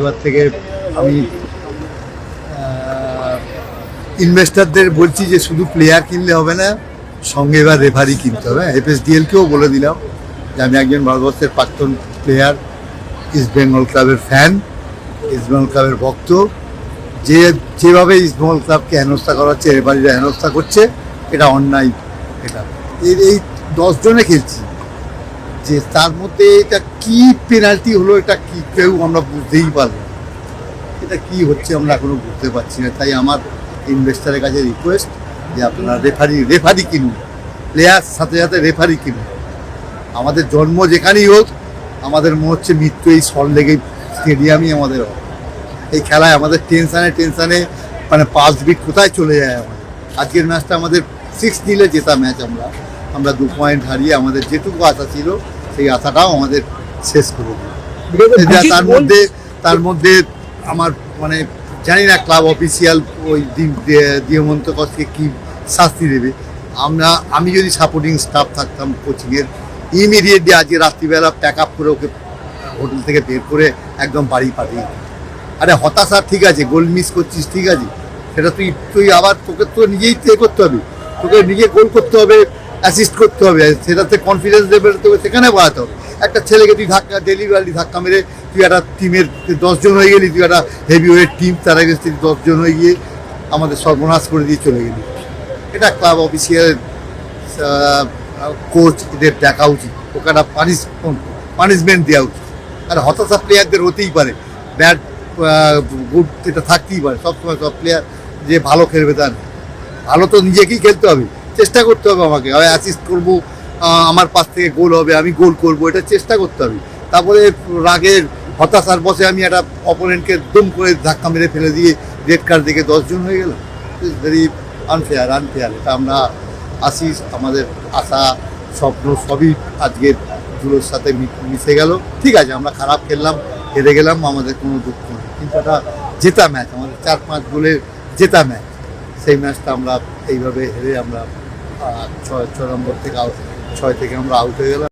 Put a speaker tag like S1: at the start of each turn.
S1: এবার থেকে আমি ইনভেস্টারদের বলছি যে শুধু প্লেয়ার কিনলে হবে না, সঙ্গে এবার রেফারি কিনতে হবে। এফএসডিএলকেও বলে দিলাম যে আমি একজন ভারতবর্ষের প্রাক্তন প্লেয়ার ইস্ট বেঙ্গল ক্লাবের ফ্যান ইস্ট বেঙ্গল ক্লাবের ভক্ত। যে, যেভাবে ইস্ট বেঙ্গল ক্লাবকে হেনস্থা করা হচ্ছে রেফারিরা হেনস্থা করছে, এটা অন্যায়। এটা এই এই দশজনে খেলছি। যে তার মধ্যে এটা কি পেনাল্টি হলো, এটা কি কেউ আমরা বুঝতেই পারব না। এটা কি হচ্ছে আমরা এখনও বুঝতে পারছি না। তাই আমার ইনভেস্টারের কাছে রিকোয়েস্ট যে আপনারা রেফারি রেফারি কিনুন। প্লেয়ার সাথে সাথে রেফারি কিনুন। আমাদের জন্ম যেখানেই হোক, আমাদের মনে হচ্ছে মৃত্যু এই সল্টলেগে স্টেডিয়ামই আমাদের হবে। এই খেলায় আমাদের টেনশানে টেনশানে মানে পাঁচ বিট কোথায় চলে যায় আমাদের। আজকের ম্যাচটা আমাদের সিক্স নিলে জেতা ম্যাচ আমরা। আমরা দু পয়েন্ট হারিয়ে আমাদের যেটুকু আশা ছিল সেই আশাটাও আমাদের শেষ করে দিল। যা তার মধ্যে তার মধ্যে আমার মানে জানি না ক্লাব অফিসিয়াল ওই দিন দিয়মন্ত কসকে কী শাস্তি দেবে। আমরা আমি যদি সাপোর্টিং স্টাফ থাকতাম কোচিংয়ের ইমিডিয়েটলি আজকে রাত্রিবেলা প্যাক আপ করে ওকে হোটেল থেকে বের করে একদম বাড়ি পাঠিয়ে। আরে হতাশা ঠিক আছে গোল মিস করছিস ঠিক আছে। সেটা তুই তুই আবার তোকে তো নিজেই তো করতে হবে। তোকে নিজে গোল করতে হবে অ্যাসিস্ট করতে হবে। সেটাতে কনফিডেন্স লেভেল তোকে সেখানে বাড়াতে হবে। একটা ছেলেকে তুই ধাক্কা ডেলিভারি ধাক্কা মেরে তুই একটা টিমের দশজন হয়ে গেলি, তুই একটা হেভি ওয়েট টিম তার আগে তুই দশজন হয়ে গিয়ে আমাদের সর্বনাশ করে দিয়ে চলে গেলি। এটা ক্লাব অফিসিয়াল কোচ এদের দেখা উচিত। ওকে একটা পানিশ পানিশমেন্ট দেওয়া উচিত। আর হতাশা প্লেয়ারদের হতেই পারে। ব্যাট গুড এটা থাকতেই পারে। সবসময় সব প্লেয়ার যে ভালো খেলবে তার। ভালো তো নিজেকেই খেলতে হবে। চেষ্টা করতে হবে আমাকে। আমি অ্যাসিস্ট করব আমার পাশ থেকে গোল হবে, আমি গোল করব, এটা চেষ্টা করতে হবে। তারপরে রাগের হতাশার বসে আমি একটা অপোনেন্টকে দুম করে ধাক্কা মেরে ফেলে দিয়ে রেড কার্ড দেখে দশজন হয়ে গেল ভেরি আনফেয়ার আনফেয়ার এটা আমরা আসিস আমাদের আশা, স্বপ্ন সবই আজকে ধুলোর সাথে মিশে গেল। ঠিক আছে, আমরা খারাপ খেললাম, হেরে গেলাম, আমাদের কোনো দুঃখ নেই। কিন্তু এটা জেতা ম্যাচ আমাদের চার পাঁচ গোলের জেতা ম্যাচ সেই ম্যাচটা আমরা এইভাবে হেরে আমরা ছয় ছয় নম্বর থেকে আউট ছয় থেকে আমরা আউট হয়ে গেলাম।